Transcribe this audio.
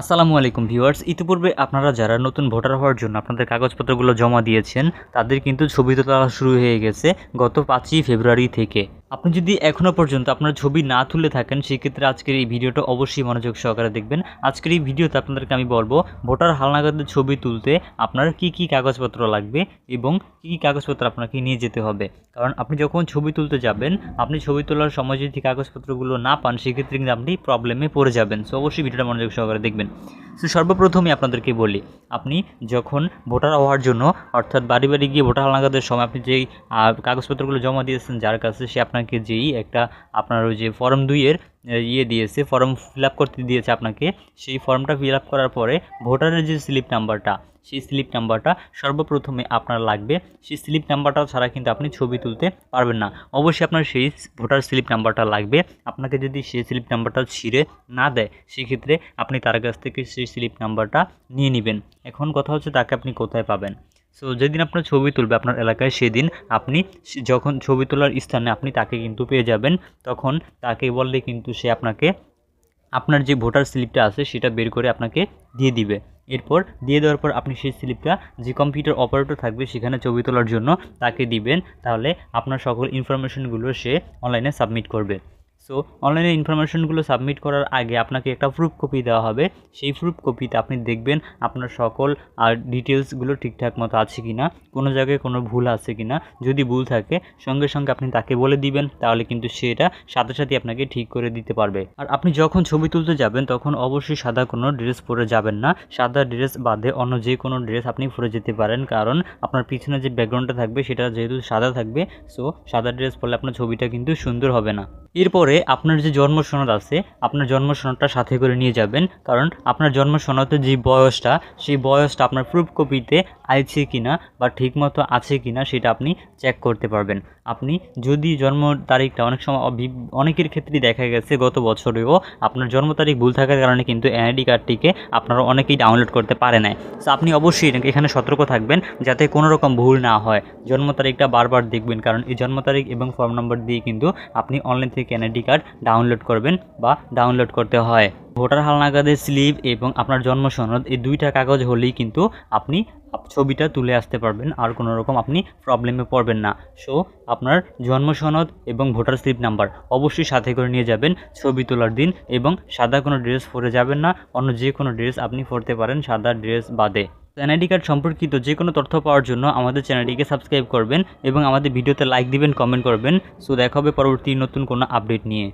আসসালামু আলাইকুম ভিউয়ার্স। ইতিপূর্বে আপনারা যারা নতুন ভোটার হওয়ার জন্য আপনাদের কাগজপত্রগুলো জমা দিয়েছেন, তাদের কিন্তু ছবি তোলা শুরু হয়ে গেছে গত পাঁচই ফেব্রুয়ারি থেকে। আপনি যদি এখনও পর্যন্ত আপনার ছবি না তুলে থাকেন, সেক্ষেত্রে আজকের এই ভিডিওটা অবশ্যই মনোযোগ সহকারে দেখবেন। আজকের এই ভিডিওতে আপনাদেরকে আমি বলব, ভোটার হালনাগাদের ছবি তুলতে আপনার কি কি কাগজপত্র লাগবে এবং কী কী কাগজপত্র আপনাকে নিয়ে যেতে হবে। কারণ আপনি যখন ছবি তুলতে যাবেন, আপনি ছবি তোলার সময় যদি কাগজপত্রগুলো না পান, সেক্ষেত্রে কিন্তু আপনি প্রবলেমে পড়ে যাবেন। সো অবশ্যই ভিডিওটা মনোযোগ সহকারে দেখবেন। সো সর্বপ্রথমে আপনাদেরকে বলি, আপনি যখন ভোটার হওয়ার জন্য, অর্থাৎ বাড়ি বাড়ি গিয়ে ভোটার লাগাদের সময় আপনি যেই কাগজপত্রগুলো জমা দিয়েছেন, যার কাছে সে আপনাকে যেই একটা আপনার ওই যে ফর্ম দুইয়ের ইয়ে দিয়েছে ফর্ম ফিল করতে দিয়েছে আপনাকে। সেই ফর্মটা ফিল করার পরে ভোটারের যে স্লিপ নাম্বারটা সেই স্লিপ নাম্বারটা সর্বপ্রথমে আপনার লাগবে। সেই স্লিপ নাম্বারটা ছাড়া কিন্তু আপনি ছবি তুলতে পারবেন না। অবশ্যই আপনার সেই ভোটার স্লিপ নাম্বারটা লাগবে। আপনাকে যদি সেই স্লিপ নাম্বারটা ছিঁড়ে না দেয়, সেক্ষেত্রে আপনি তার কাছ থেকে সেই স্লিপ নাম্বারটা নিয়ে নেবেন। এখন কথা হচ্ছে তাকে আপনি কোথায় পাবেন? সো যেদিন আপনার ছবি তুলবে আপনার এলাকায়, সেদিন আপনি যখন ছবি তোলার স্থানে আপনি তাকে কিন্তু পেয়ে যাবেন, তখন তাকে বললে কিন্তু সে আপনাকে, আপনার যে ভোটার স্লিপটা আছে সেটা বের করে আপনাকে দিয়ে দিবে। এরপর দিয়ে দেওয়ার পর আপনি সেই স্লিপটা যে কম্পিউটার অপারেটর থাকবে সেখানে ছবি তোলার জন্য তাকে দিবেন, তাহলে আপনার সকল ইনফরমেশনগুলো সে অনলাইনে সাবমিট করবে। সো অনলাইনে ইনফরমেশনগুলো সাবমিট করার আগে আপনাকে একটা প্রুফ কপি দেওয়া হবে। সেই প্রুফ কপিতে আপনি দেখবেন আপনার সকল আর ডিটেলসগুলো ঠিকঠাক মতো আছে কি না কোনো জায়গায় কোনো ভুল আছে কি না যদি ভুল থাকে, সঙ্গে সঙ্গে আপনি তাকে বলে দিবেন, তাহলে কিন্তু সেটা সাথে সাথে আপনাকে ঠিক করে দিতে পারবে। আর আপনি যখন ছবি তুলতে যাবেন, তখন অবশ্যই সাদা কোনো ড্রেস পরে যাবেন না। সাদা ড্রেস বাদে অন্য যে কোনো ড্রেস আপনি পরে যেতে পারেন, কারণ আপনার পিছনে যে ব্যাকগ্রাউন্ডটা থাকবে, সেটা যেহেতু সাদা থাকবে সো সাদা ড্রেস পরলে আপনার ছবিটা কিন্তু সুন্দর হবে না। এরপরে আপনার যে জন্ম সনদ আছে, আপনার জন্ম সনদটা সাথে করে নিয়ে যাবেন। কারণ আপনার জন্ম সনদের যে বয়সটা, সেই বয়সটা আপনার প্রুফ কপিতে আছে কিনা বা ঠিকমতো আছে কিনা সেটা আপনি চেক করতে পারবেন। আপনি যদি জন্ম তারিখটা অনেক সময় অনেকের ক্ষেত্রেই দেখা গেছে গত বছরেও আপনার জন্ম তারিখ ভুল থাকার কারণে কিন্তু এনআইডি কার্ডটিকে আপনারা অনেকেই ডাউনলোড করতে পারে না সো আপনি অবশ্যই এখানে সতর্ক থাকবেন যাতে কোনো রকম ভুল না হয়। জন্ম তারিখটা বারবার দেখবেন, কারণ এই জন্ম তারিখ এবং ফর্ম নম্বর দিয়ে কিন্তু আপনি অনলাইন থেকে এনআইডি কার্ড ডাউনলোড করবেন বা ডাউনলোড করতে হয়। ভোটার হালনাগাদের স্লিপ এবং আপনার জন্ম সনদ এই দুইটা কাগজ হলেই কিন্তু আপনি ছবিটা তুলে আসতে পারবেন, আর কোনো রকম আপনি প্রবলেমে পড়বেন না। সো আপনার জন্ম সনদ এবং ভোটার স্লিপ নাম্বার অবশ্যই সাথে করে নিয়ে যাবেন, ছবি তোলার দিন এবং সাদা কোনো ড্রেস পরে যাবেন না, অন্য যে কোনো ড্রেস আপনি পরতে পারেন সাদা ড্রেস বাদে। এনআইডি কার্ড সম্পর্কিত যে কোনো তথ্য পাওয়ার জন্য আমাদের চ্যানেলটিকে সাবস্ক্রাইব করবেন এবং আমাদের ভিডিওতে লাইক দিবেন, কমেন্ট করবেন। সো দেখা হবে পরবর্তী নতুন কোনো আপডেট নিয়ে।